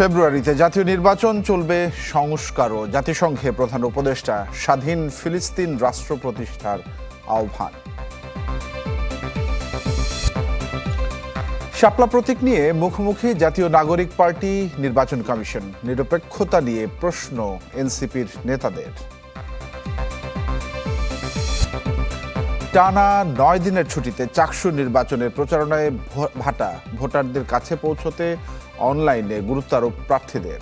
ফেব্রুয়ারিতে জাতীয় নির্বাচন চলবে সংস্কারও। জাতিসংঘে প্রধান উপদেষ্টা স্বাধীন ফিলিস্তিন রাষ্ট্র প্রতিষ্ঠার আহ্বান। শাপলা প্রতীক নিয়ে মুখোমুখি জাতীয় নাগরিক পার্টি নির্বাচন কমিশন। নিরপেক্ষতা নিয়ে প্রশ্ন এনসিপির নেতাদের। টানা নয় দিনের ছুটিতে চাকসু নির্বাচনের প্রচারণায় ভাটা। ভোটারদের কাছে পৌঁছতে অনলাইনে গুরুত্ব আরোপ প্রার্থীদের।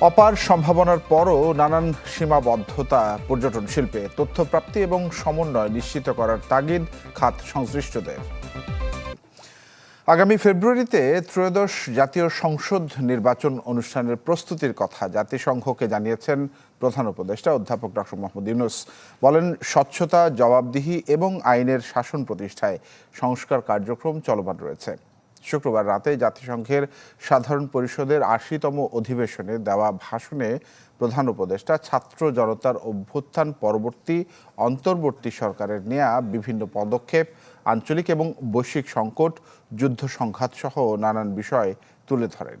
অপার সম্ভাবনার পরও নানান সীমাবদ্ধতা পর্যটন শিল্পে তথ্যপ্রাপ্তি এবং সমন্বয় নিশ্চিত করার তাগিদ খাত সংশ্লিষ্টদের। আগামী ফেব্রুয়ারিতে ত্রয়োদশ জাতীয় সংসদ নির্বাচন অনুষ্ঠানের প্রস্তুতির কথা জাতিসংঘকে জানিয়েছেন প্রধান উপদেষ্টা অধ্যাপক ডক্টর মোহাম্মদ ইউনুস। বলেন, স্বচ্ছতা, জবাবদিহি এবং আইনের শাসন প্রতিষ্ঠায় সংস্কার কার্যক্রম চলমান রয়েছে। শুক্রবার রাতে জাতিসংঘের সাধারণ পরিষদের আশিতম অধিবেশনে দেওয়া ভাষণে প্রধান উপদেষ্টা ছাত্র জনতার অভ্যুত্থান পরবর্তী, অন্তর্বর্তী সরকারের নেয়া বিভিন্ন পদক্ষেপ আঞ্চলিক এবং বৈশ্বিক সংকট যুদ্ধ সংঘাত সহ নানান বিষয় তুলে ধরেন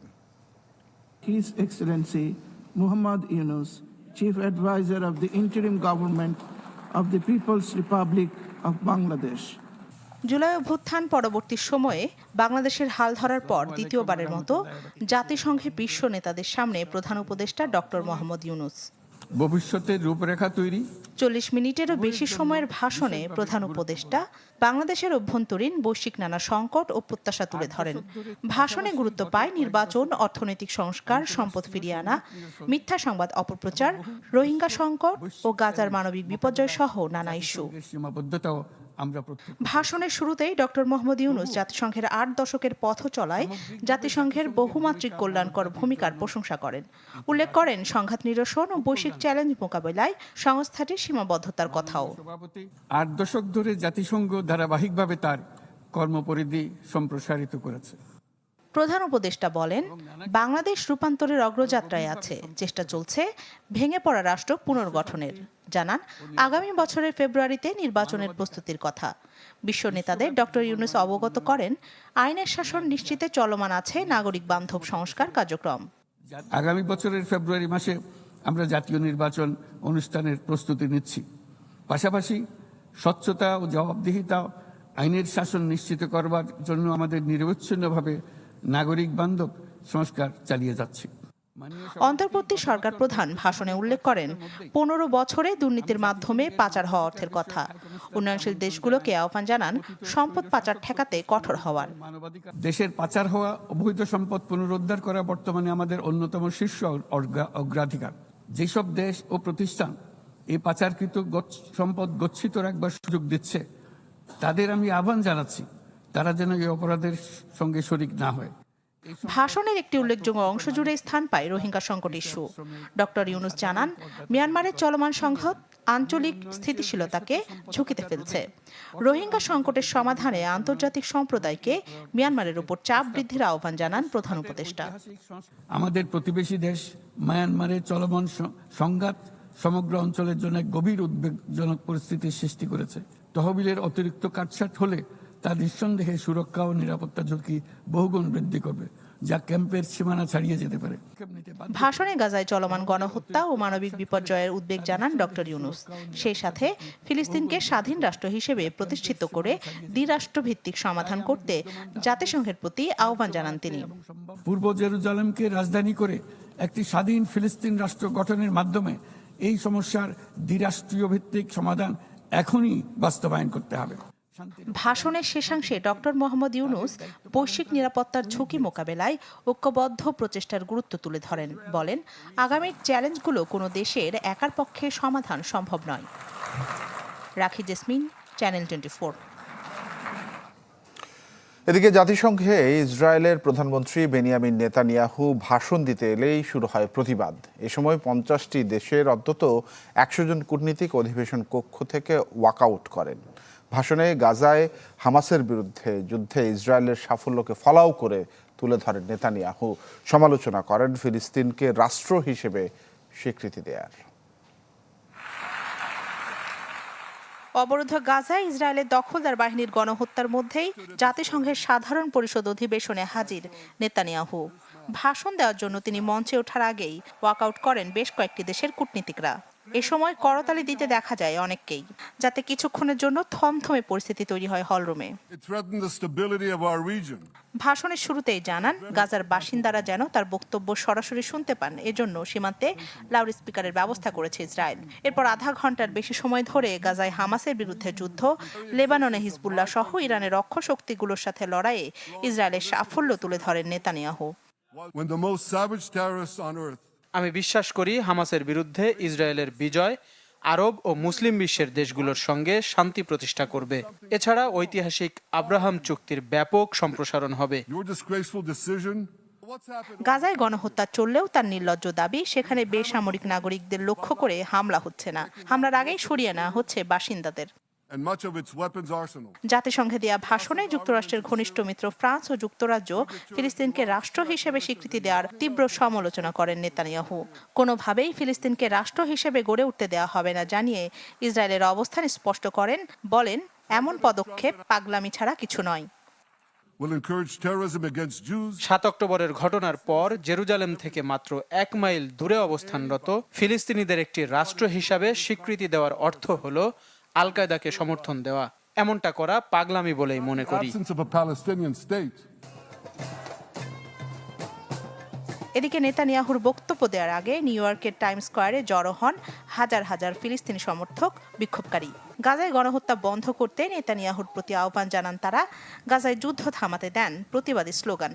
His Excellency Muhammad Yunus, Chief Advisor of the Interim Government of the People's Republic of Bangladesh. July অভ্যুত্থান পরবর্তী সময়ে বাংলাদেশের হাল ধরার পর দ্বিতীয়বারের মতো জাতিসংঘের বিশ্ব নেতাদের সামনে প্রধান উপদেষ্টা ডক্টর মোহাম্মদ ইউনুস ভবিষ্যতের রূপরেখা তৈরি? চল্লিশ মিনিটেরও বেশি সময়ের ভাষণে প্রধান উপদেষ্টা বাংলাদেশের অভ্যন্তরীণ বৈশ্বিক নানা সংকট ও প্রত্যাশা তুলে ধরেন। ভাষণে গুরুত্ব পায় নির্বাচন অর্থনৈতিক সংস্কার সম্পদ ফিরিয়ে আনা মিথ্যা সংবাদ অপপ্রচার রোহিঙ্গা সংকট ও গাজার মানবিক বিপর্যয় সহ নানা ইস্যু। সীমাবদ্ধতাও আমরা ভাষণের শুরুতেই ডক্টর মোহাম্মদ ইউনুস জাতিসংঘের আট দশকের পথ চলায় জাতিসংঘের বহুমাত্রিক কল্যাণকর ভূমিকার প্রশংসা করেন। উল্লেখ করেন সংঘাত নিরসন ও বৈশ্বিক চ্যালেঞ্জ মোকাবেলায় সংস্থাটির সীমাবদ্ধতার কথাও। আট দশক ধরে জাতিসংঘ ধারাবাহিকভাবে তার কর্মপরিধি সম্প্রসারিত করেছে। প্রধান উপদেষ্টা বলেন বাংলাদেশ রূপান্তরের অগ্রযাত্রায় আছে চেষ্টা চলছে ভেঙে পড়া রাষ্ট্র পুনর্গঠনের জানান আগামী বছরের ফেব্রুয়ারিতে নির্বাচনের প্রস্তুতির কথা। বিশ্ব নেতাদের ডক্টর ইউনুস অবগত করেন আইনের শাসন নিশ্চিতে চলমান আছে নাগরিক বান্ধব সংস্কার কার্যক্রম। আগামী বছরের ফেব্রুয়ারি মাসে আমরা জাতীয় নির্বাচন অনুষ্ঠানের প্রস্তুতি নিচ্ছি। পাশাপাশি স্বচ্ছতা ও জবাবদিহিতা আইনের শাসন নিশ্চিত করবার জন্য আমাদের নিরবচ্ছিন্নভাবে নাগরিক বান্ধব সংস্কার চালিয়ে যাচ্ছে। অন্তর্বর্তী সরকার প্রধান ভাষণে উল্লেখ করেন পনেরো বছরে দুর্নীতির মাধ্যমে পাচার হওয়া অর্থের কথা। উন্নয়নশীল দেশগুলোকে আহ্বান জানান সম্পদ পাচার ঠেকাতে কঠোর হওয়ার। দেশের পাচার হওয়া অবৈধ সম্পদ পুনরুদ্ধার করা বর্তমানে আমাদের অন্যতম শীর্ষ অগ্রা- অগ্রাধিকার। যেসব দেশ ও প্রতিষ্ঠান এই পাচারকৃত সম্পদ গচ্ছিত রাখবার সুযোগ দিচ্ছে তাদের আমি আহ্বান জানাচ্ছি তারা যেন এই অপরাধের সঙ্গে শরিক না হয়। ভাষণের একটি উল্লেখযোগ্য অংশ জুড়ে স্থান পায় রোহিঙ্গা সংকট ইস্যু। ডক্টর ইউনুস জানান মিয়ানমারের চলমান সংঘাত আঞ্চলিক স্থিতিশীলতাকে ঝুঁকিতে ফেলছে। রোহিঙ্গা সংকটের সমাধানে আন্তর্জাতিক সম্প্রদায়কে মিয়ানমারের উপর চাপ বৃদ্ধির আহ্বান জানান প্রধান উপদেষ্টা। আমাদের প্রতিবেশী দেশ মিয়ানমারের চলমান সংঘাত সমগ্র অঞ্চলের জন্য গভীর উদ্বেগজনক পরিস্থিতির সৃষ্টি করেছে। তহবিলের অতিরিক্ত কাটছাট হলে তা নিঃসন্দেহে সুরক্ষা ও নিরাপত্তা ঝুঁকি বহুগুণ বৃদ্ধি করবে যা ক্যাম্পের সীমানা ছাড়িয়ে যেতে পারে। ভাষণে গাজায় চলমান গণহত্যা ও মানবিক বিপর্যয়ের উদ্বেগ জানান ডক্টর ইউনুস। সেই সাথে ফিলিস্তিনকে স্বাধীন রাষ্ট্র হিসেবে প্রতিষ্ঠিত করে দ্বিরাষ্ট্রভিত্তিক সমাধান করতে জাতিসংঘের প্রতি আহ্বান জানান তিনি। পূর্ব জেরুজালেমকে রাজধানী করে একটি স্বাধীন ফিলিস্তিন রাষ্ট্র গঠনের মাধ্যমে এই সমস্যার দ্বিরাষ্ট্রীয় ভিত্তিক সমাধান এখনই বাস্তবায়ন করতে হবে। ভাষণের শেষাংশে ডক্টর মোহাম্মদ ইউনুস বৈশ্বিক নিরাপত্তার ঝুঁকি মোকাবেলায় ঐক্যবদ্ধ প্রচেষ্টার গুরুত্ব তুলে ধরেন। বলেন আগামীর চ্যালেঞ্জগুলো কোনো দেশের একার পক্ষে সমাধান সম্ভব নয়। রাখি জেসমিন, চ্যানেল টোয়েন্টি ফোর। এদিকে জাতিসংঘে ইসরায়েলের প্রধানমন্ত্রী বেনিয়ামিন নেতানিয়াহু ভাষণ দিতে এলেই শুরু হয় প্রতিবাদ। এ সময় পঞ্চাশটি দেশের অন্তত একশো জন কূটনীতিক অধিবেশন কক্ষ থেকে ওয়াকআউট করেন। ভাষণে গাজায় হামাসের বিরুদ্ধে যুদ্ধে ইসরায়েলের সাফল্যকে ফলাও করে তুলে ধরেন নেতানিয়াহু। সমালোচনা করেন ফিলিস্তিনকে রাষ্ট্র হিসেবে স্বীকৃতি দেয়ার। অবরুদ্ধ গাজায় ইসরায়েলের দখলদার বাহিনীর গণহত্যার মধ্যেই জাতিসংঘের সাধারণ পরিষদ অধিবেশনে হাজির নেতানিয়াহু। ভাষণ দেওয়ার জন্য তিনি মঞ্চে ওঠার আগেই ওয়াকআউট করেন বেশ কয়েকটি দেশের কূটনীতিকরা। এ সময় করতালি দিতে দেখা যায় অনেককেই যাতে কিছুক্ষণের জন্য থমথমে পরিস্থিতি তৈরি হয় হলরুমে. ভাষণের শুরুতেই জানান গাজার বাসিন্দারা যেন তার বক্তব্য সরাসরি শুনতে পান। এজন্য সীমান্তে লাউড স্পিকারের ব্যবস্থা করেছে ইসরায়েল। এরপর আধা ঘণ্টার বেশি সময় ধরে গাজায় হামাসের বিরুদ্ধে যুদ্ধ লেবাননে হিজবুল্লাহ সহ ইরানের রক্ষ শক্তিগুলোর সাথে লড়াইয়ে ইসরায়েলের সাফল্য তুলে ধরেন নেতানিয়াহু। আমি বিশ্বাস করি হামাসের বিরুদ্ধে ইসরায়েলের বিজয় আরব ও মুসলিম বিশ্বের দেশগুলোর সঙ্গে শান্তি প্রতিষ্ঠা করবে। এছাড়া ঐতিহাসিক আব্রাহাম চুক্তির ব্যাপক সম্প্রসারণ হবে? গাজায় গণহত্যা চললেও তার নির্লজ্জ দাবি সেখানে বেসামরিক নাগরিকদের লক্ষ্য করে হামলা হচ্ছে না। হামলার আগেই সরিয়ে নেওয়া হচ্ছে বাসিন্দাদের। And much of its weapons arsenal. জাতিসংঘে দেয়া ভাষণে যুক্তরাষ্ট্রের ঘনিষ্ঠ মিত্র ফ্রান্স ও যুক্তরাজ্য ফিলিস্তিনকে রাষ্ট্র হিসেবে স্বীকৃতি দেওয়ার তীব্র সমালোচনা করেন নেতানিয়াহু। কোনোভাবেই ফিলিস্তিনকে রাষ্ট্র হিসেবে গড়ে উঠতে দেওয়া হবে না জানিয়ে ইসরায়েলের অবস্থান স্পষ্ট করেন বলেন এমন পদক্ষেপ পাগলামি ছাড়া কিছু নয়। সাত অক্টোবরের ঘটনার পর জেরুজালেম থেকে মাত্র এক মাইল দূরে অবস্থানরত ফিলিস্তিনিদের একটি রাষ্ট্র হিসাবে স্বীকৃতি দেওয়ার অর্থ হল আল কায়দাকে সমর্থন দেওয়া এমনটা করা পাগলামি বলেই মনে করি। এদিকে নেতানিয়াহুর বক্তব্য দেওয়ার আগে নিউ ইয়র্কের টাইম স্কোয়ারে জড়ো হন হাজার হাজার ফিলিস্তিনি সমর্থক বিক্ষোভকারী। গাজায় গণহত্যা বন্ধ করতে নেতানিয়াহুর প্রতি আহ্বান জানান তারা। গাজায় যুদ্ধ থামাতে দেন প্রতিবাদী স্লোগান।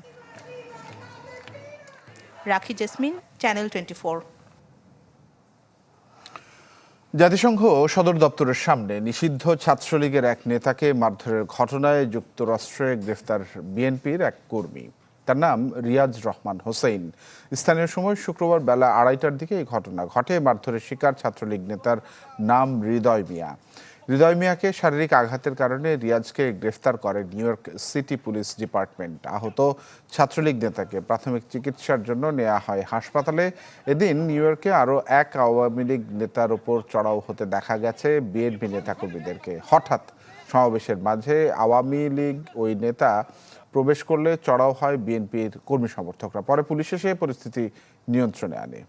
রাখি জেসমিন চ্যানেল টোয়েন্টি জাতিসংঘ সদর দপ্তরের সামনে নিষিদ্ধ ছাত্রলীগের এক নেতাকে মারধরের ঘটনায় যুক্তরাষ্ট্রে গ্রেফতার বিএনপির এক কর্মী। তার নাম রিয়াজ রহমান হোসেন স্থানীয় সময় শুক্রবার বেলা আড়াইটার দিকে এই ঘটনা ঘটে। মারধরের শিকার ছাত্রলীগ নেতার নাম হৃদয় মিয়া। হৃদয় মিয়াকে শারীরিক আঘাতের কারণে রিয়াজকে গ্রেফতার করে New York City police department. আহত ছাত্রলীগ নেতাকে প্রাথমিক চিকিৎসার জন্য নেওয়া হয় হাসপাতালে। এদিন নিউ ইয়র্কে আরও এক আওয়ামী লীগ নেতার ওপর চড়াও হতে দেখা গেছে বিএনপি নেতাকর্মীদেরকে। হঠাৎ সমাবেশের মাঝে আওয়ামী লীগ ওই নেতা প্রবেশ করলে চড়াও হয় বিএনপির কর্মী সমর্থকরা। পরে পুলিশ এসে পরিস্থিতি নিয়ন্ত্রণে আনে।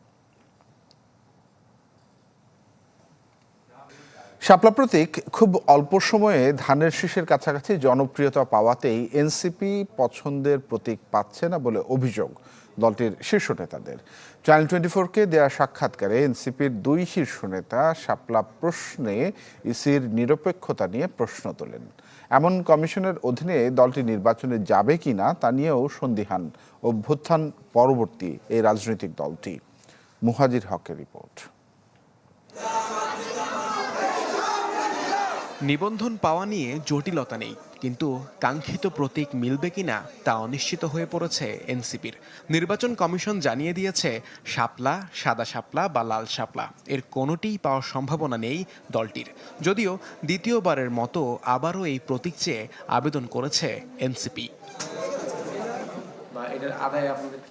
শাপলা প্রতীক খুব অল্প সময়ে ধানের শীষের কাছাকাছি জনপ্রিয়তা পাওয়াতেই এনসিপি পছন্দের প্রতীক পাচ্ছে না বলে অভিযোগ দলটির শীর্ষ নেতাদের। চ্যানেল টোয়েন্টি ফোরকে দেওয়া সাক্ষাৎকারে এনসিপির দুই শীর্ষ নেতা শাপলা প্রশ্নে ইসির নিরপেক্ষতা নিয়ে প্রশ্ন তোলেন। এমন কমিশনের অধীনে দলটি নির্বাচনে যাবে কিনা তা নিয়েও সন্দিহান অভ্যুত্থান পরবর্তী এই রাজনৈতিক দলটি। মুহাজির হকের রিপোর্ট। নিবন্ধন পাওয়া নিয়ে জটিলতা নেই, কিন্তু কাঙ্ক্ষিত প্রতীক মিলবে কিনা তা অনিশ্চিত হয়ে পড়েছে এনসিপির। নির্বাচন কমিশন জানিয়ে দিয়েছে, শাপলা, সাদা শাপলা বা লাল শাপলা, এর কোনোটিই পাওয়ার সম্ভাবনা নেই দলটির। যদিও দ্বিতীয়বারের মতো আবারও এই প্রতীক চেয়ে আবেদন করেছে এনসিপি।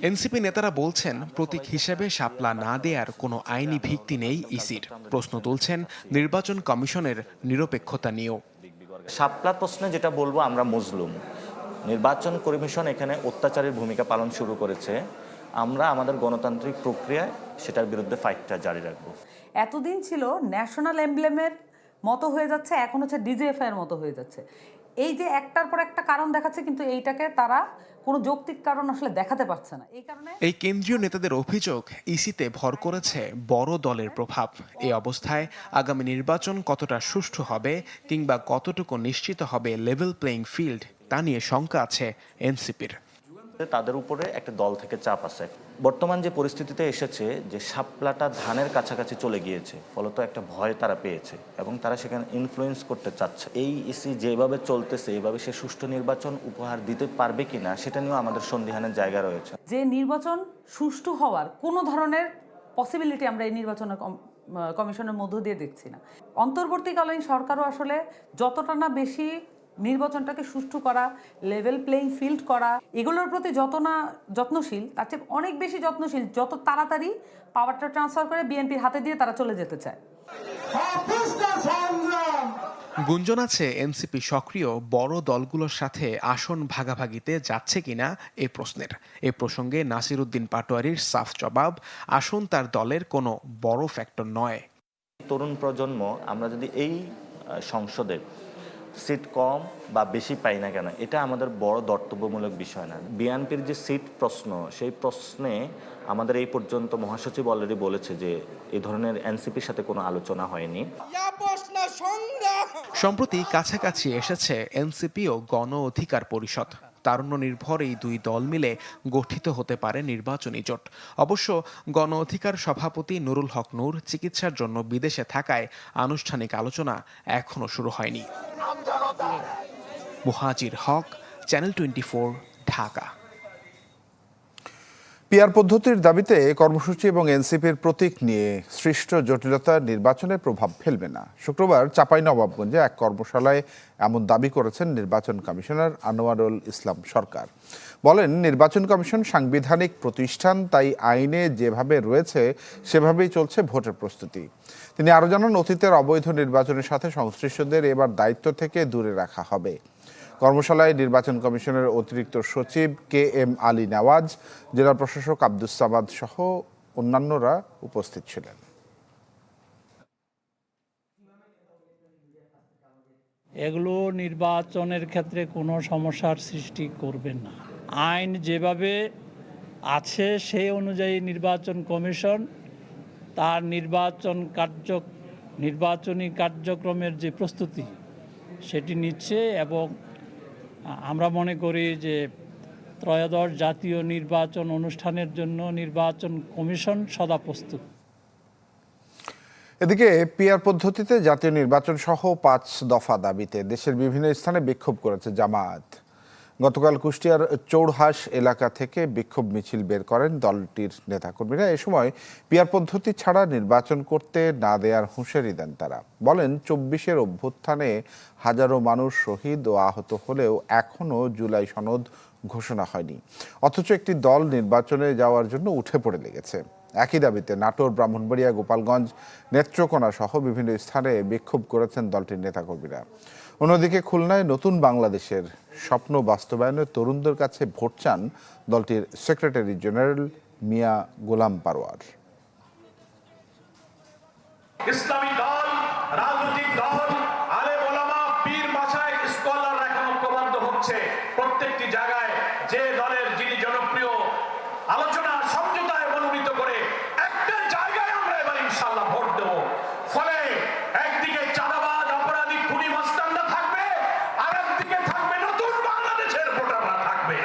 এনসিপি নেতারা বলছেন প্রতীক হিসেবে শাপলা না দেয়ার কোনো আইনি ভিত্তি নেই ইসির। প্রশ্ন তুলছেন নির্বাচন কমিশনের নিরপেক্ষতা নিয়েও। শাপলা প্রশ্নে যেটা বলব আমরা মজলুম। নির্বাচন কমিশন এখানে অত্যাচারের ভূমিকা পালন শুরু করেছে। আমরা আমাদের গণতান্ত্রিক প্রক্রিয়ায় সেটার বিরুদ্ধে ফাইটটা জারি রাখব। এতদিন ছিল ন্যাশনাল এমব্লেমের মতো হয়ে যাচ্ছে এখন হচ্ছে ডিজিএফআই এর মতো হয়ে যাচ্ছে। এই যে একটার পর একটা কারণ দেখাচ্ছে, কিন্তু এইটাকে তারা কোনো যৌক্তিক কারণ আসলে দেখাতে পারছে না। এই কারণে এই কেন্দ্রীয় নেতাদের অভিযোগ ইসিতে ভর করেছে বড় দলের প্রভাব। এই অবস্থায় আগামী নির্বাচন কতটা সুষ্ঠু হবে কিংবা কতটুকু নিশ্চিত হবে লেভেল প্লেইং ফিল্ড, তা নিয়ে শঙ্কা আছে এনসিপির। তাদের উপরে একটা দল থেকে চাপ আছে। বর্তমান যে পরিস্থিতিতে এসেছে, যে শাপলাটা ধানের কাছাকাছি চলে গিয়েছে, ফলত একটা ভয় তারা পেয়েছে এবং তারা সেখানে ইনফ্লুয়েন্স করতে চাচ্ছে। এই ইসি যেভাবে চলতেছে এইভাবে সে সুষ্ঠু নির্বাচন উপহার দিতে পারবে কিনা, সেটা নিয়েও আমাদের সন্দিহানের জায়গা রয়েছে। যে নির্বাচন সুষ্ঠু হওয়ার কোনো ধরনের পসিবিলিটি আমরা এই নির্বাচনের কমিশনের মধ্য দিয়ে দেখছি না। অন্তর্বর্তীকালীন সরকারও আসলে যতটা না বেশি নির্বাচনটাকে সুষ্ঠু করা লেভেল প্লেইং ফিল্ড করা এগুলোর প্রতি যত না যত্নশীল তার চেয়ে অনেক বেশি যত্নশীল যত তাড়াতাড়ি পাওয়ারটা ট্রান্সফার করে বিএনপির হাতে দিয়ে তারা চলে যেতে চায়। গুঞ্জন আছে এনসিপি সক্রিয় বড় দলগুলোর সাথে আসন ভাগাভাগিতে যাচ্ছে কিনা এ প্রশ্নের। এ প্রসঙ্গে নাসিরুদ্দিন পাটোয়ারির সাফ জবাব আসন তার দলের কোনো বড় ফ্যাক্টর নয়। তরুণ প্রজন্ম আমরা যদি এই আহ, সংসদে সিট কম বা বেশি পাই না কেন এটা আমাদের বড় দর্তব্যমূলক বিষয় না। বিএনপির যে সিট প্রশ্ন সেই প্রশ্নে আমাদের এই পর্যন্ত মহাসচিব অলরেডি বলেছে যে এই ধরনের এনসিপির সাথে কোনো আলোচনা হয়নি। সম্প্রতি কাছাকাছি এসেছে এনসিপি ও গণ অধিকার পরিষদ। তারুণ্য নির্ভর এই দুই দল মিলে গঠিত হতে পারে নির্বাচনী জোট। অবশ্য গণ অধিকার সভাপতি নুরুল হক নূর চিকিৎসার জন্য বিদেশে থাকায় আনুষ্ঠানিক আলোচনা এখনও শুরু হয়নি। Muhajir Haque channel twenty Dhaka. PR পদ্ধতির দাবিতে কর্মসূচি এবং এনসিপির প্রতীক নিয়ে সৃষ্ট জটিলতা নির্বাচনে প্রভাব ফেলবে না। শুক্রবার চাঁপাইনবাবগঞ্জে এক কর্মশালায় এমন দাবি করেছেন নির্বাচন কমিশনার আনোয়ারুল ইসলাম সরকার। বলেন, নির্বাচন কমিশন সাংবিধানিক প্রতিষ্ঠান, তাই আইনে যেভাবে রয়েছে, সেভাবেই চলছে ভোটের প্রস্তুতি। তিনি আরও জানান, অতীতের অবৈধ নির্বাচনের সাথে সংশ্লিষ্টদের এবার দায়িত্ব থেকে দূরে রাখা হবে। কর্মশালায় নির্বাচন কমিশনের অতিরিক্ত সচিব কে এম আলী নওয়াজ, জেলা প্রশাসক আব্দুস সামাদ সহ অন্যান্যরা উপস্থিত ছিলেন। এগুলো নির্বাচনের ক্ষেত্রে কোনো সমস্যার সৃষ্টি করবে না। আইন যেভাবে আছে সেই অনুযায়ী নির্বাচন কমিশন তার নির্বাচন কার্য, নির্বাচনী কার্যক্রমের যে প্রস্তুতি, সেটি নিচ্ছে এবং আমরা মনে করি যে ত্রয়োদশ জাতীয় নির্বাচন অনুষ্ঠানের জন্য নির্বাচন কমিশন সদা প্রস্তুত। এদিকে পিয়ার পদ্ধতিতে জাতীয় নির্বাচন সহ পাঁচ দফা দাবিতে দেশের বিভিন্ন স্থানে বিক্ষোভ করেছে জামায়াত। গতকাল কুষ্টিয়ার চৌড়হাস এলাকা থেকে বিক্ষোভ মিছিল বের করেন দলটির নেতাকর্মীরা। এ সময় পিয়ার পদ্ধতি ছাড়া নির্বাচন করতে না দেয়ার হুঁশিয়ারি দেন তারা। বলেন, চব্বিশের অভ্যুত্থানে হাজারো মানুষ শহীদ ও আহত হলেও এখনও জুলাই সনদ ঘোষণা হয়নি। অথচ একটি দল নির্বাচনে যাওয়ার জন্য উঠে পড়ে লেগেছে। একই দাবিতে নাটোর, ব্রাহ্মণবাড়িয়া, গোপালগঞ্জ নেত্রকোনা সহ বিভিন্ন স্থানে বিক্ষোভ করেছেন দলটির নেতাকর্মীরা। অন্যদিকে খুলনায় নতুন বাংলাদেশের স্বপ্ন বাস্তবায়নে তরুণদের কাছে ভোট চান দলটির সেক্রেটারি জেনারেল মিয়া গোলাম পারোয়ার। প্রত্যেকটি জায়গায় যে দলের যিনি জনপ্রিয়, আলোচনা সমঝোতায় মনোনীত করে একটা জায়গায় আমরা এবার ইনশাল্লাহ ভোট দেব ফলে একদিকে চাঁদাবাদ অপরাধী খুনি মাস্তানরা থাকবে আর একদিকে থাকবে নতুন বাংলাদেশের ভোটাররা থাকবে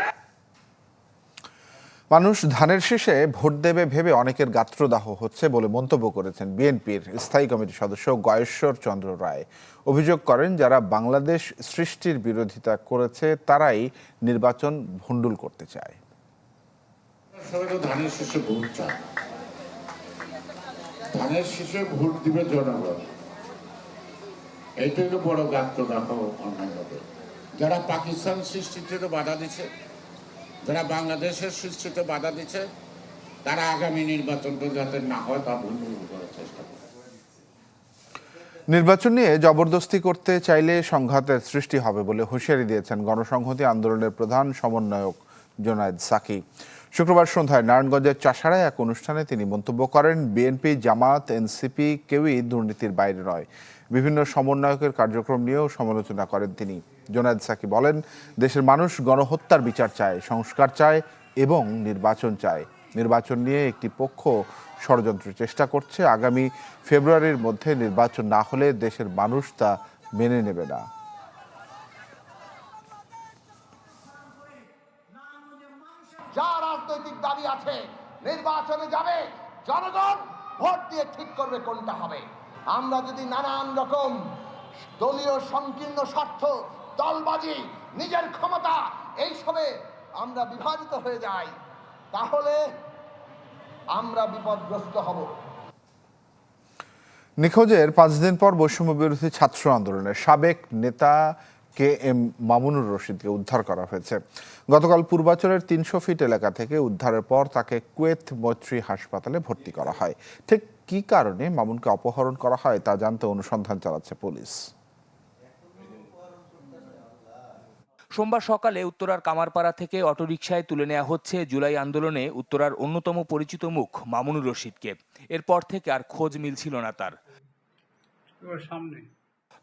মানুষ ধানের শীষে ভোট দেবে ভেবে অনেকের গাত্রদাহ হচ্ছে বলে মন্তব্য করেছেন বিএনপির স্থায়ী কমিটির সদস্য গয়েশ্বর চন্দ্র রায়। অভিযোগ করেন, যারা বাংলাদেশ সৃষ্টির বিরোধিতা করেছে, তারাই নির্বাচন ভণ্ডুল করতে চায়। ধানের ভোট দিবে জনগণ। বড় গাত্র দেখো যারা পাকিস্তান সৃষ্টিতে বাধা দিচ্ছে যারা বাংলাদেশের সৃষ্টিতে বাধা দিচ্ছে, তারা আগামী নির্বাচনটা যাতে না হয় তা ভুল করার চেষ্টা করে নির্বাচন নিয়ে জবরদস্তি করতে চাইলে সংঘাতের সৃষ্টি হবে বলে হুঁশিয়ারি দিয়েছেন গণসংহতি আন্দোলনের প্রধান সমন্বয়ক জোনায়েদ সাকি। শুক্রবার সন্ধ্যায় নারায়ণগঞ্জের চাষাড়ায় এক অনুষ্ঠানে তিনি মন্তব্য করেন, বিএনপি, জামাত, এনসিপি কেউই দুর্নীতির বাইরে নয়। বিভিন্ন সমন্বয়কের কার্যক্রম নিয়েও সমালোচনা করেন তিনি। জোনায়েদ সাকি বলেন, দেশের মানুষ গণহত্যার বিচার চায়, সংস্কার চায় এবং নির্বাচন চায়। নির্বাচন নিয়ে একটি পক্ষ ষড়যন্ত্র চেষ্টা করছে। আগামী ফেব্রুয়ারির মধ্যে নির্বাচন না হলে দেশের মানুষ তা মেনে নেবে না। যা রাজনৈতিক দাবি আছে, নির্বাচনে যাবে, জনগণ ভোট দিয়ে ঠিক করবে কোনটা হবে। আমরা যদি নানান রকম দলীয় সংকীর্ণ স্বার্থ দলবাজি, নিজের ক্ষমতা, এইসবে আমরা বিভাজিত হয়ে যাই। তাহলে আমরা বিপদগ্রস্ত হব। নিখোঁজের পাঁচ দিন পর বৈষম্য বিরোধী ছাত্র আন্দোলনের সাবেক নেতা কে এম মামুনুর রশিদকে উদ্ধার করা হয়েছে। গতকাল পূর্বাচলের তিনশো ফিট এলাকা থেকে উদ্ধারের পর তাকে কুয়েত মৈত্রী হাসপাতালে ভর্তি করা হয়। ঠিক কী কারণে মামুনকে অপহরণ করা হয় তা জানতে অনুসন্ধান চালাচ্ছে পুলিশ। সোমবার সকালে উত্তরার কামারপাড়া থেকে অটোরিকশায় তুলে নেওয়া হচ্ছে জুলাই আন্দোলনে উত্তরার অন্যতম পরিচিত মুখ মামুনুর রশিদকে। এরপর থেকে আর খোঁজ মিলছিল না তার।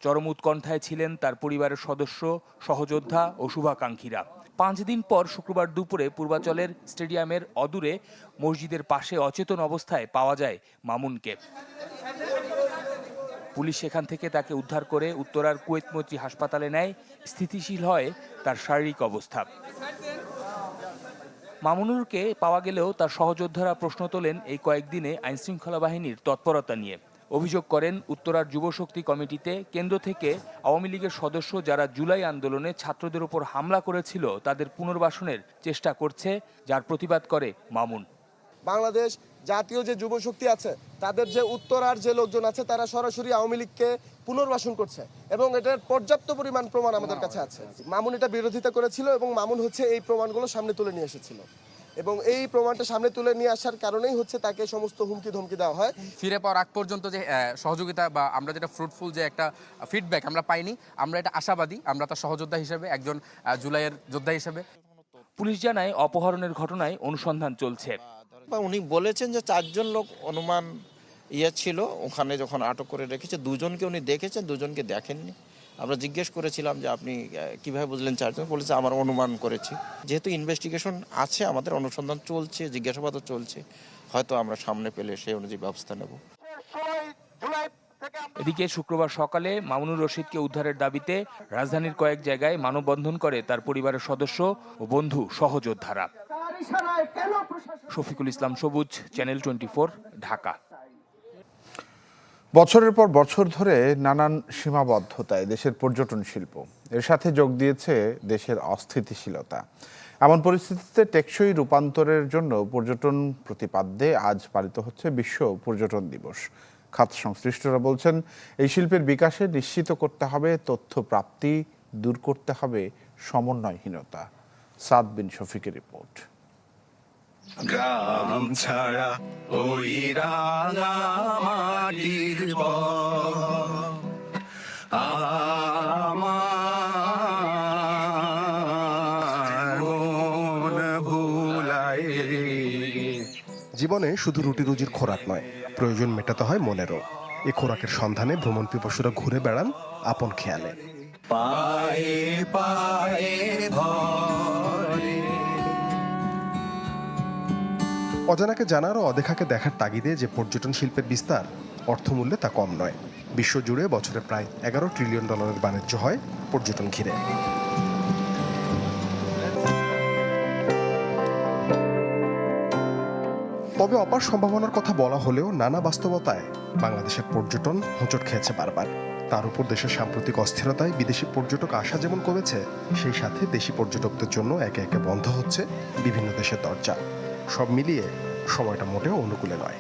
চরম উৎকণ্ঠায় ছিলেন তার পরিবারের সদস্য সহযোদ্ধা ও শুভাকাঙ্ক্ষীরা। পাঁচ দিন পর শুক্রবার দুপুরে পূর্বাচলের স্টেডিয়ামের অদূরে মসজিদের পাশে অচেতন অবস্থায় পাওয়া যায় মামুনকে। পুলিশ সেখান থেকে তাকে উদ্ধার করে উত্তরার কুয়েতমৈত্রী হাসপাতালে নেয়। স্থিতিশীল হয় তার শারীরিক অবস্থা। মামুনুরকে পাওয়া গেলেও তার সহযোদ্ধারা প্রশ্ন তোলেন এই কয়েকদিনে আইনশৃঙ্খলা বাহিনীর তৎপরতা নিয়ে। অভিযোগ করেন, উত্তরার যুবশক্তি কমিটিতে কেন্দ্র থেকে আওয়ামী লীগের সদস্য যারা জুলাই আন্দোলনে ছাত্রদের উপর হামলা করেছিল, তাদের পুনর্বাসনের চেষ্টা করছে, যার প্রতিবাদ করে মামুন। বাংলাদেশ জাতীয় যে যুবশক্তি আছে তাদের যে উত্তরার যে লোকজন আছে তারা সরাসরি আওয়ামী লীগকে পুনর্বাসন করছে এবং এটার পর্যাপ্ত পরিমাণ প্রমাণ আমাদের কাছে আছে। মামুন এটা বিরোধিতা করেছিল এবং মামুন হচ্ছে এই প্রমাণগুলো সামনে তুলে নিয়ে এসেছিল। এবং এই প্রমাণটা সামনে তুলে নিয়ে আসার কারণেই হচ্ছে তাকে সমস্ত হুমকি ধমকি দেওয়া হয়। ফিরে পাওয়ার আগ পর্যন্ত যে সহযোগিতা বা আমরা যেটা ফ্রুটফুল যে একটা ফিডব্যাক আমরা পাইনি আমরা এটা আশাবাদী আমরা তার সহযোদ্ধা হিসেবে একজন জুলাইয়ের যোদ্ধা হিসেবে। পুলিশ জানায় অপহরণের ঘটনায় অনুসন্ধান চলছে। উনি বলেছেন যে চারজন লোক অনুমান ইয়ে ছিল, ওখানে যখন আটক করে রেখেছে, দুজনকে উনি দেখেছেন, দুজনকে দেখেননি। আমরা জিজ্ঞেস করেছিলাম যে আপনি কীভাবে বুঝলেন চারজন? বলেছে, আমার অনুমান করেছি। যেহেতু ইনভেস্টিগেশন আছে, আমাদের অনুসন্ধান চলছে, জিজ্ঞাসাবাদও চলছে, হয়তো আমরা সামনে পেলে সেই অনুযায়ী ব্যবস্থা নেব। এদিকে শুক্রবার সকালে মামুনুর রশিদকে উদ্ধারের দাবিতে রাজধানীর কয়েক জায়গায় মানববন্ধন করে তার পরিবারের সদস্য ও বন্ধু সহযোদ্ধারা। শফিকুল ইসলাম সবুজ চ্যানেল টোয়েন্টি ঢাকা। বছরের পর বছর ধরে নানান সীমাবদ্ধতায় দেশের পর্যটন শিল্প। এর সাথে যোগ দিয়েছে দেশের অস্থিতিশীলতা। এমন পরিস্থিতিতে টেকসই রূপান্তরের জন্য পর্যটন প্রতিপাদ্যে আজ পালিত হচ্ছে বিশ্ব পর্যটন দিবস। খাত সংশ্লিষ্টরা বলছেন এই শিল্পের বিকাশে নিশ্চিত করতে হবে তথ্য প্রাপ্তি দূর করতে হবে সমন্বয়হীনতা। সাদ বিন শফিকের রিপোর্ট। গ্রাম ছাড়া ওই রাঙামাটির জীবনে শুধু রুটি রুজির খোরাক নয় প্রয়োজন মেটাতে হয় মনেরও। এ খোরাকের সন্ধানে ভ্রমণ পিপাসুরা ঘুরে বেড়ান আপন খেয়ালে। পায়ে পায়ে অজানাকে জানার ও অদেখাকে দেখার তাগিদে যে পর্যটন শিল্পের বিস্তার, অর্থমূল্যে তা কম নয়। বিশ্বজুড়ে বছরে প্রায় এগারো ট্রিলিয়ন ডলারের বাণিজ্য হয় পর্যটন ঘিরে। তবে অপার সম্ভাবনার কথা বলা হলেও নানা বাস্তবতায় বাংলাদেশের পর্যটন হোঁচট খেয়েছে বারবার। তার উপর দেশের সাম্প্রতিক অস্থিরতায় বিদেশি পর্যটক আসা যেমন কমেছে, সেই সাথে দেশি পর্যটকদের জন্য একে একে বন্ধ হচ্ছে বিভিন্ন দেশের দরজা। সব মিলিয়ে সময়টা মোটেও অনুকূলে নয়।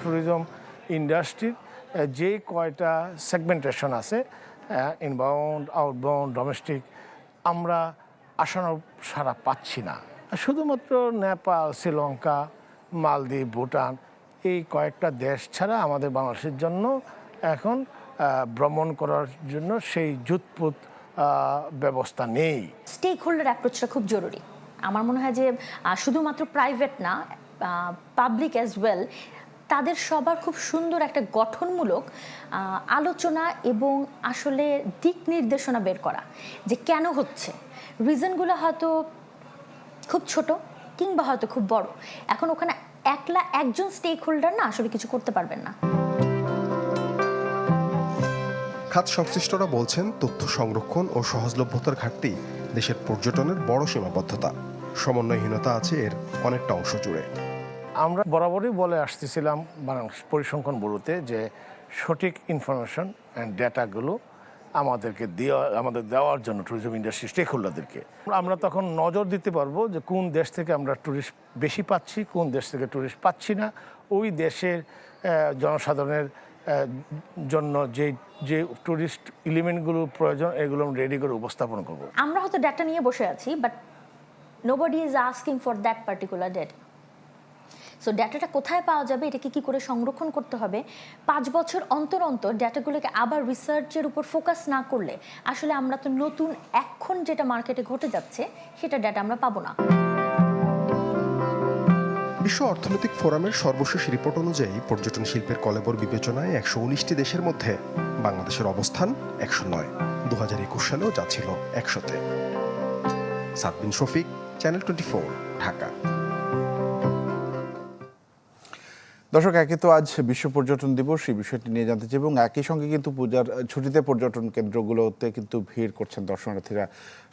ট্যুরিজম ইন্ডাস্ট্রির যে কয়টা সেগমেন্টেশন আছে ইনবাউন্ড আউটবাউন্ড ডোমেস্টিক আমরা আশানুরূপ সারা পাচ্ছি না। শুধুমাত্র নেপাল শ্রীলঙ্কা মালদ্বীপ ভুটান এই কয়েকটা দেশ ছাড়া আমাদের বাংলাদেশের জন্য এখন ভ্রমণ করার জন্য সেই জুতপুত ব্যবস্থা নেই। স্টেক হোল্ডার অ্যাপ্রোচটা খুব জরুরি। আমার মনে হয় যে শুধুমাত্র প্রাইভেট না পাবলিক অ্যাজ ওয়েল তাদের সবার খুব সুন্দর একটা গঠনমূলক আলোচনা এবং আসলে দিক নির্দেশনা বের করা যে কেন হচ্ছে। রিজনগুলো হয়তো খুব ছোট কিংবা হয়তো খুব বড়। এখন ওখানে একলা একজন স্টেক হোল্ডার না আসলে কিছু করতে পারবেন না। খাত সংশ্লিষ্টরা বলছেন, তথ্য সংরক্ষণ ও সহজলভ্যতার ঘাটতি দেশের পর্যটনের বড় সীমাবদ্ধতা। সমন্বয়হীনতা আছে এর অনেকটা অংশ জুড়ে। আমরা বরাবরই বলে আসতেছিলাম বাংলাদেশ পরিসংখ্যান বলতে যে সঠিক ইনফরমেশন অ্যান্ড ডেটাগুলো আমাদেরকে দেওয়া আমাদের দেওয়ার জন্য ট্যুরিজম ইন্ডাস্ট্রি স্টেক হোল্ডারদেরকে আমরা তখন নজর দিতে পারব যে কোন দেশ থেকে আমরা ট্যুরিস্ট বেশি পাচ্ছি কোন দেশ থেকে ট্যুরিস্ট পাচ্ছি না। ওই দেশের জনসাধারণের জন্য যে যে ট্যুরিস্ট এলিমেন্টগুলো প্রয়োজন এগুলো রেডি করে উপস্থাপন করব। আমরা হয়তো ডাটা নিয়ে বসে আছি but nobody is asking for that particular data so ডাটাটা কোথায় পাওয়া যাবে, এটাকে কি করে সংরক্ষণ করতে হবে? পাঁচ বছর অন্তর অন্তর ডাটাগুলোকে আবার রিসার্চের উপর ফোকাস না করলে, আসলে আমরা তো নতুন এখন যেটা মার্কেটে ঘটে যাচ্ছে, সেটা ডাটা আমরা পাবো না। বিশ্ব অর্থনৈতিক ফোরামের সর্বশেষ রিপোর্ট অনুযায়ী পর্যটন শিল্পের কলেবর বিবেচনায় একশো উনিশটি দেশের মধ্যে বাংলাদেশের অবস্থান একশো নয়। দু হাজার একুশ সালেও যা ছিল একশোতে। সাদবিন শফিক চ্যানেল টোয়েন্টি ঢাকা দর্শক একে তো আজ বিশ্ব পর্যটন দিবস, এই বিষয়টি নিয়ে জানতে চাই এবং একই সঙ্গে কিন্তু পূজার ছুটিতে পর্যটন কেন্দ্রগুলোতে কিন্তু ভিড় করছেন দর্শনার্থীরা।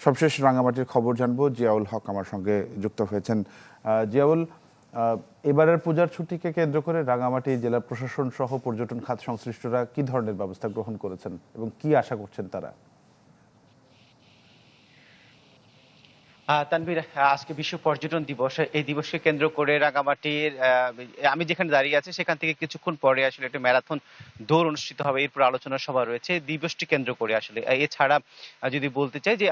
সবশেষ রাঙামাটির খবর জানব, জিয়াউল হক আমার সঙ্গে যুক্ত হয়েছেন। জিয়াউল এবারের পূজার ছুটিকে কেন্দ্র করে রাঙামাটি জেলা প্রশাসন সহ পর্যটন খাত সংশ্লিষ্টরা কি ধরনের ব্যবস্থা গ্রহণ করেছেন এবং কি আশা করছেন তারা? তানভীর আজকে বিশ্ব পর্যটন দিবস। এই দিবসকে কেন্দ্র করে রাঙামাটির আমি যেখানে দাঁড়িয়ে আছি সেখান থেকে কিছুক্ষণ পরে আসলে একটা ম্যারাথন দৌড় অনুষ্ঠিত হবে। এরপর আলোচনা সভা রয়েছে। দিবসটি কেন্দ্র করে আসলে। এছাড়া যদি বলতে চাই যে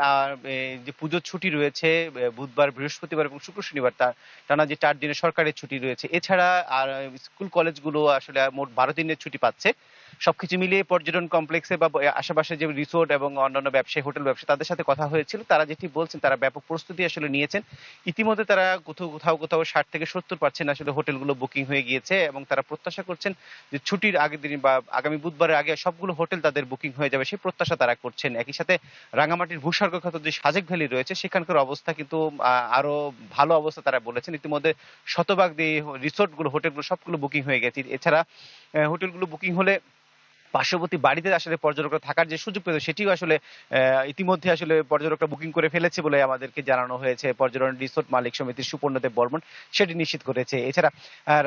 যে পুজোর ছুটি রয়েছে বুধবার, বৃহস্পতিবার এবং শুক্র শনিবার তার টানা যে চার দিনের সরকারের ছুটি রয়েছে। এছাড়া আর, স্কুল, কলেজগুলো আসলে মোট বারো দিনের ছুটি পাচ্ছে। সবকিছু মিলিয়ে পর্যটন কমপ্লেক্সে বা আশেপাশে যে রিসোর্ট এবং অন্যান্য ব্যবসায়ী হোটেল ব্যবসা তাদের সাথে কথা হয়েছিল। তারা যেটি বলছেন, তারা ব্যাপক প্রস্তুতি আসলে নিয়েছেন। ইতিমধ্যে তারা কোথাও কোথাও কোথাও ষাট থেকে সত্তর পার্সেন্ট আসলে হোটেলগুলো বুকিং হয়ে গিয়েছে এবং তারা প্রত্যাশা করছেন যে ছুটির আগের দিন বা আগামী বুধবারের আগে সবগুলো হোটেল তাদের বুকিং হয়ে যাবে। সেই প্রত্যাশা তারা করছেন। একই সাথে রাঙামাটির ভূস্বর্গ খ্যাত যে সাজেক ভ্যালি রয়েছে, সেখানকার অবস্থা কিন্তু আরও ভালো অবস্থা তারা বলেছেন। ইতিমধ্যে শতভাগ দিয়ে রিসোর্ট রিসোর্টগুলো হোটেলগুলো সবগুলো বুকিং হয়ে গেছে। এছাড়া হোটেলগুলো বুকিং হলে পার্শ্ববর্তী বাড়িতে আসলে পর্যটকরা থাকার যে সুযোগ পেত, সেটিও আসলে ইতিমধ্যে আসলে পর্যটকরা বুকিং করে ফেলেছে বলে আমাদেরকে জানানো হয়েছে। পর্যটন রিসোর্ট মালিক সমিতির সুপর্ণদেব বর্মন সেটি নিশ্চিত করেছে। এছাড়া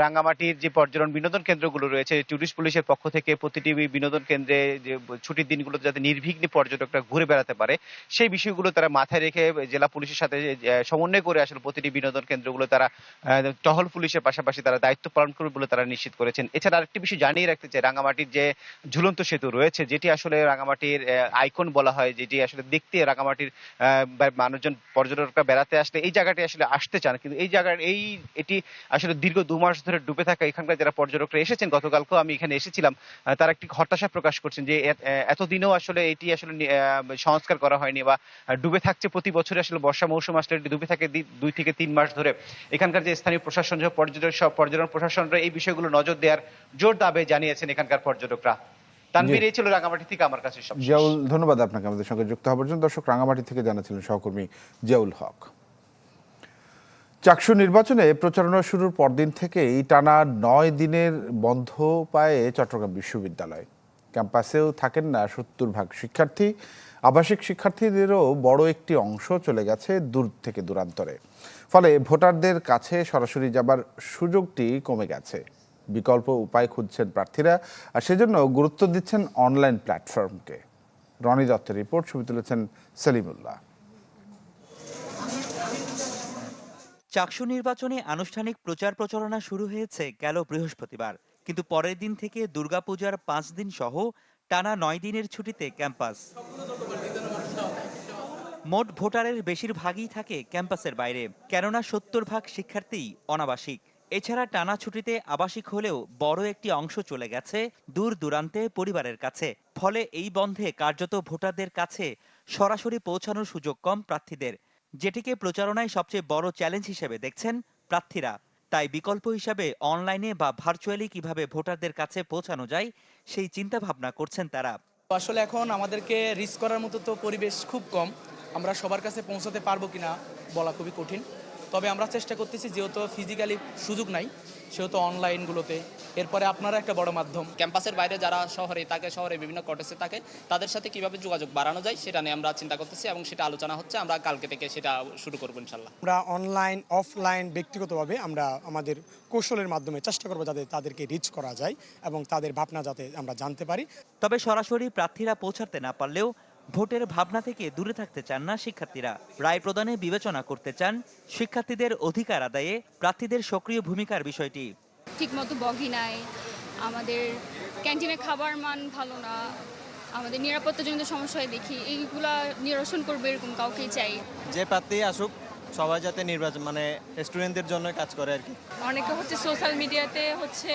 রাঙ্গামাটির যে পর্যটন বিনোদন কেন্দ্রগুলো রয়েছে টুরিস্ট পুলিশের পক্ষ থেকে প্রতিটি বিনোদন কেন্দ্রে যে ছুটির দিনগুলোতে যাতে নির্বিঘ্নে পর্যটকরা ঘুরে বেড়াতে পারে, সেই বিষয়গুলো তারা মাথায় রেখে জেলা পুলিশের সাথে সমন্বয় করে আসলে প্রতিটি বিনোদন কেন্দ্রগুলো তারা টহল পুলিশের পাশাপাশি তারা দায়িত্ব পালন করবে বলে তারা নিশ্চিত করেছেন। এছাড়া আরেকটি বিষয় জানিয়ে রাখতে চাই, রাঙ্গামাটির যে ঝুলন্ত সেতু রয়েছে, যেটি আসলে রাঙামাটির আইকন বলা হয়, যেটি আসলে দেখতে রাঙামাটির মানুষজন, পর্যটকরা বেড়াতে আসলে এই জায়গাটি আসলে আসতে চান। কিন্তু এই জায়গার, এই, এটি আসলে দীর্ঘ দু মাস ধরে ডুবে থাকা এখানকার যারা পর্যটকরা এসেছেন, গতকালকেও আমি এখানে এসেছিলাম তারা একটি হতাশা প্রকাশ করছেন যে এত- এতদিনেও আসলে এটি আসলে সংস্কার করা হয়নি বা ডুবে থাকছে প্রতি বছরে আসলে বর্ষা মৌসুম আসলে এটি ডুবে থাকে দুই থেকে তিন মাস ধরে। এখানকার যে স্থানীয় প্রশাসন সহ পর্যটন সব পর্যটন প্রশাসনরা এই বিষয়গুলো নজর দেওয়ার জোর দাবে জানিয়েছেন এখানকার পর্যটকরা। তানভীর এই ছিল রাঙামাটি থেকে আমার কাছে সব জিয়াউল ধন্যবাদ আপনাকে আমাদের সঙ্গে যুক্ত হওয়ার জন্য। দর্শক রাঙামাটি থেকে জানাচ্ছিলেন সহকর্মী জিয়াউল হক। চাকসু নির্বাচনে প্রচারণা শুরুর পরদিন থেকেই টানা নয় দিনের বন্ধ পায় চট্টগ্রাম বিশ্ববিদ্যালয়। ক্যাম্পাসেও থাকেন না সত্তর ভাগ শিক্ষার্থী। আবাসিক শিক্ষার্থীদেরও বড় একটি অংশ চলে গেছে দূর থেকে দূরান্তরে। ফলে ভোটারদের কাছে সরাসরি যাবার সুযোগটি কমে গেছে। বিকল্প উপায় খুঁজছেন প্রার্থীরা। আর সেজন্য গুরুত্ব দিচ্ছেন অনলাইন প্ল্যাটফর্মকে। রনি দত্তের রিপোর্ট, ছবি তুলেছেন সেলিমুল্লাহ। চাকসু নির্বাচনে আনুষ্ঠানিক প্রচার প্রচারণা শুরু হয়েছে গেল বৃহস্পতিবার। কিন্তু পরের দিন থেকে দুর্গাপূজার পাঁচ দিন সহ টানা নয় দিনের ছুটিতে ক্যাম্পাস। মোট ভোটারের বেশিরভাগই থাকে ক্যাম্পাসের বাইরে। কেননা সত্তর ভাগ শিক্ষার্থী অনাবাসিক। এছাড়া টানা ছুটিতে আবাসিক হলেও বড় একটি অংশ চলে গেছে দূর দূরান্তে পরিবারের কাছে। ফলে এই বন্ধে কার্যত ভোটারদের কাছে সরাসরি পৌঁছানোর সুযোগ কম প্রার্থীদের। যেটিকে প্রচারণায় সবচেয়ে বড় চ্যালেঞ্জ হিসেবে দেখছেন প্রার্থীরা। তাই বিকল্প হিসাবে অনলাইনে বা ভার্চুয়ালি কীভাবে ভোটারদের কাছে পৌঁছানো যায়, সেই চিন্তা ভাবনা করছেন তারা। আসলে এখন আমাদেরকে রিস্ক করার মতো তো পরিবেশ খুব কম। আমরা সবার কাছে পৌঁছাতে পারব কিনা বলা খুবই কঠিন। তবে আমরা চেষ্টা করতেছি যেহেতু ফিজিক্যালি সুযোগ নাই সেহেতু অনলাইনগুলোতে এরপরে আপনারা একটা বড় মাধ্যম। ক্যাম্পাসের বাইরে যারা শহরে থাকে শহরে বিভিন্ন কটেজে থাকে তাদের সাথে কীভাবে যোগাযোগ বাড়ানো যায় সেটা নিয়ে আমরা চিন্তা করতেছি এবং সেটা আলোচনা হচ্ছে আমরা কালকে থেকে সেটা শুরু করব ইনশাল্লাহ আমরা অনলাইন অফলাইন ব্যক্তিগতভাবে আমরা আমাদের কৌশলের মাধ্যমে চেষ্টা করব যাতে তাদেরকে রিচ করা যায় এবং তাদের ভাবনা যাতে আমরা জানতে পারি। তবে সরাসরি প্রার্থীরা পৌঁছাতে না পারলেও ভোটের ভাবনা থেকে দূরে থাকতে চান না শিক্ষার্থীরা। রায় প্রদানে বিবেচনা করতে চান শিক্ষার্থীদের অধিকার আদায়ে প্রার্থীদের সক্রিয় ভূমিকার বিষয়টি। ঠিকমতো বগি নাই আমাদের ক্যান্টিনে খাবার মান ভালো না আমাদের নিরাপত্তাজনিত সমস্যায় দেখি এইগুলা নিরসন করবে এরকম কাউকেই চাই। যে প্রার্থী আসুক সবাই যাতে নির্বাচন মানে স্টুডেন্টদের জন্য কাজ করে আর কি। অনেকে হচ্ছে সোশ্যাল মিডিয়াতে হচ্ছে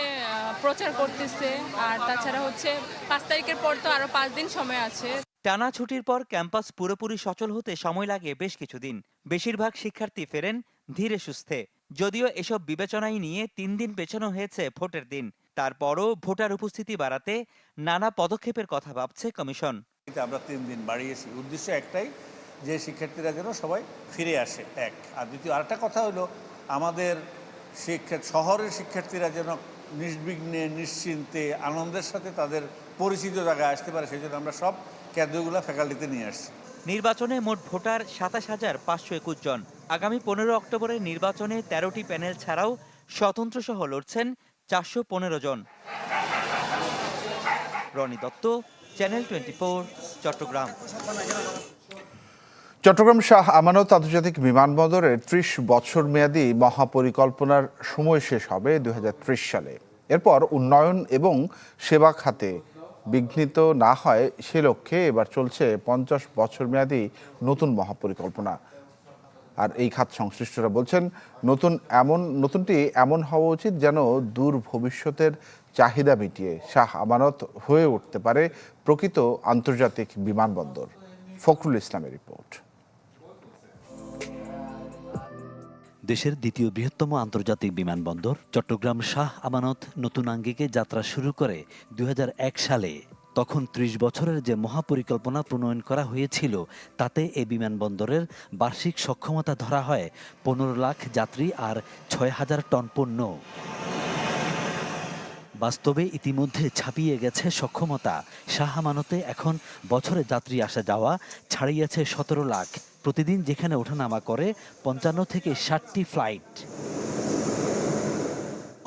প্রচার করতেছে আর তাছাড়া হচ্ছে পাঁচ তারিখের পর তো আরও পাঁচ দিন সময় আছে। টানা ছুটির পর ক্যাম্পাস পুরোপুরি সচল হতে সময় লাগে বেশ কিছুদিন। বেশিরভাগ শিক্ষার্থী ফেরেন ধীরে সুস্থে। যদিও এসব বিবেচনায় নিয়ে তিন দিন পেছানো হয়েছে ভোটের দিন। তারপরও ভোটার উপস্থিতি বাড়াতে নানা পদক্ষেপের কথা ভাবছে কমিশন। আমরা তিন দিন বাড়িয়েছি। উদ্দেশ্য একটাই, যে শিক্ষার্থীরা যেন সবাই ফিরে আসে, এক। আর দ্বিতীয়, আরেকটা কথা হলো, আমাদের শিক্ষা, শহরের শিক্ষার্থীরা যেন নির্বিঘ্নে, নিশ্চিন্তে, আনন্দের সাথে তাদের পরিচিত জায়গায় আসতে পারে, সেই জন্য আমরা সব কেন্দ্রগুলো ফ্যাকাল্টিতে নিয়ে আসছি। নির্বাচনে মোট ভোটার সাতাশ হাজার পাঁচশো একুশ জন। আগামী পনেরো অক্টোবরের নির্বাচনে তেরোটি প্যানেল ছাড়াও স্বতন্ত্র সহ লড়ছেন চারশো পনেরো জন। Rony Dutta channel twenty Chattogram. Chittagong Shah Amanat আন্তর্জাতিক বিমানবন্দরের ত্রিশ বছর মেয়াদী মহাপরিকল্পনার সময় শেষ হবে দুই হাজার ত্রিশ সালে। এরপর উন্নয়ন এবং সেবা খাতে বিঘ্নিত না হয় সে লক্ষ্যে এবার চলছে পঞ্চাশ বছর মেয়াদী নতুন মহাপরিকল্পনা। আর এই খাত সংশ্লিষ্টরা বলছেন, নতুন এমন, নতুনটি এমন হওয়া উচিত যেন দূর ভবিষ্যতের চাহিদা মিটিয়ে শাহ আমানত হয়ে উঠতে পারে প্রকৃত আন্তর্জাতিক বিমানবন্দর। ফখরুল ইসলামের রিপোর্ট। দেশের দ্বিতীয় বৃহত্তম আন্তর্জাতিক বিমানবন্দর, চট্টগ্রাম শাহ আমানত নতুন আঙ্গিকে যাত্রা শুরু করে দু হাজার এক সালে। তখন ত্রিশ বছরের যে মহাপরিকল্পনা প্রণয়ন করা হয়েছিল, তাতে এই বিমানবন্দরের বার্ষিক সক্ষমতা ধরা হয় পনেরো লাখ যাত্রী আর ছয় হাজার টন পণ্য। বাস্তবে ইতিমধ্যে ছাপিয়ে গেছে সক্ষমতা। শাহ আমানতে এখন বছরে যাত্রী আসা যাওয়া ছাড়িয়েছে সতেরো লাখ। প্রতিদিন যেখানে ওঠানামা করে, পঞ্চান্ন থেকে ষাটটি ফ্লাইট।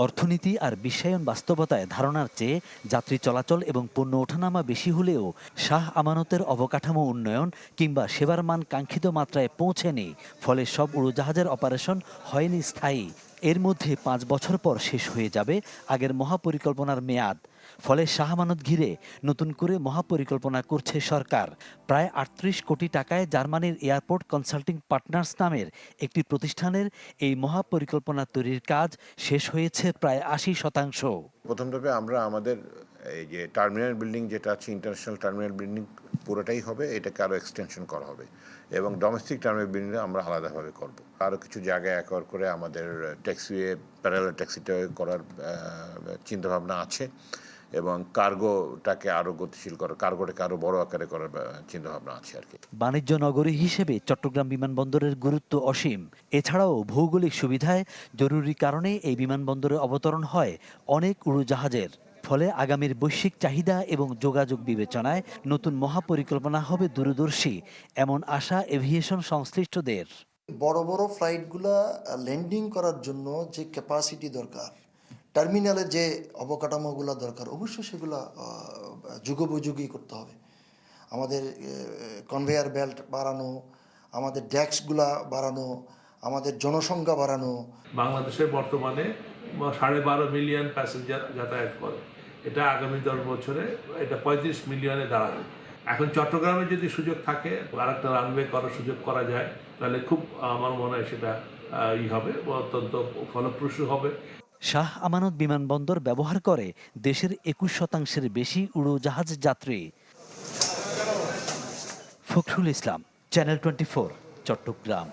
অর্থনীতি আর বিশ্বায়ন বাস্তবতায় ধারণার চেয়ে যাত্রী চলাচল এবং পণ্য ওঠানামা বেশি হলেও শাহ আমানতের অবকাঠামো উন্নয়ন কিংবা সেবার মান কাঙ্ক্ষিত মাত্রায় পৌঁছেনি, ফলে সব উড়োজাহাজের অপারেশন হয়নি স্থায়ী। এর মধ্যে পাঁচ বছর পর শেষ হয়ে যাবে আগের মহাপরিকল্পনার মেয়াদ। ফলে শাহ আমানত ঘিরে নতুন করে মহাপরিকল্পনা করছে সরকার। প্রায় আটত্রিশ কোটি টাকায় জার্মানির এয়ারপোর্ট কনসাল্টিং পার্টনার্স নামের একটি প্রতিষ্ঠানের এই মহাপরিকল্পনা তৈরির কাজ শেষ হয়েছে প্রায় আশি শতাংশ। প্রথম ধাপে আমরা আমাদের এই যে টার্মিনাল বিল্ডিং যেটা আছে, ইন্টারন্যাশনাল টার্মিনাল বিল্ডিং পুরোটাই হবে, এটাকে আরও এক্সটেনশন করা হবে। এবং ডোমেস্টিক টার্মিনাল বিল্ডিং আমরা আলাদাভাবে করব। আরও কিছু জায়গায় একর করে আমাদের ট্যাক্সিওয়ে প্যারালাল ট্যাক্সিটা করার চিন্তাভাবনা আছে। এবং কার্গোটাকে আরও গতিশীল করার কার্গোটাকে আরও বড় আকারে করার চিন্তাভাবনা আছে আর কি। বাণিজ্য নগরী হিসেবে চট্টগ্রাম বিমানবন্দরের গুরুত্ব অসীম। এছাড়াও ভৌগোলিক সুবিধায় জরুরি কারণে এই বিমানবন্দরে অবতরণ হয় অনেক উড়োজাহাজের। ফলে আগামীর বৈশ্বিক চাহিদা এবং যোগাযোগ বিবেচনায় নতুন মহাপরিকল্পনা হবে দূরদর্শী এমন আশা এভিয়েশন সংশ্লিষ্টদের। বড় বড় ফ্লাইটগুলা ল্যান্ডিং করার জন্য যে ক্যাপাসিটি দরকার টার্মিনালে যে অবকাঠামোগুলো দরকার, অবশ্যই সেগুলো যুগোপযোগী করতে হবে। আমাদের কনভেয়ার বেল্ট বাড়ানো, আমাদের ডেস্কগুলা বাড়ানো, আমাদের জনসংখ্যা বাড়ানো। বাংলাদেশে বর্তমানে সাড়ে বারো মিলিয়ন প্যাসেঞ্জার যাতায়াত করে। এটা আগামী দশ বছরে, এটা পঁয়ত্রিশ মিলিয়নে দাঁড়াবে। এখন চট্টগ্রামে যদি সুযোগ থাকে আর একটা রানওয়ে করার সুযোগ করা যায়, তাহলে খুব, আমার মনে হয় সেটা ই হবে, অত্যন্ত ফলপ্রসূ হবে। শাহ আমানত বিমানবন্দর ব্যবহার করে দেশের একুশ শতাংশের বেশি উড়োজাহাজ যাত্রী। Fakhrul Islam channel twenty Chattogram.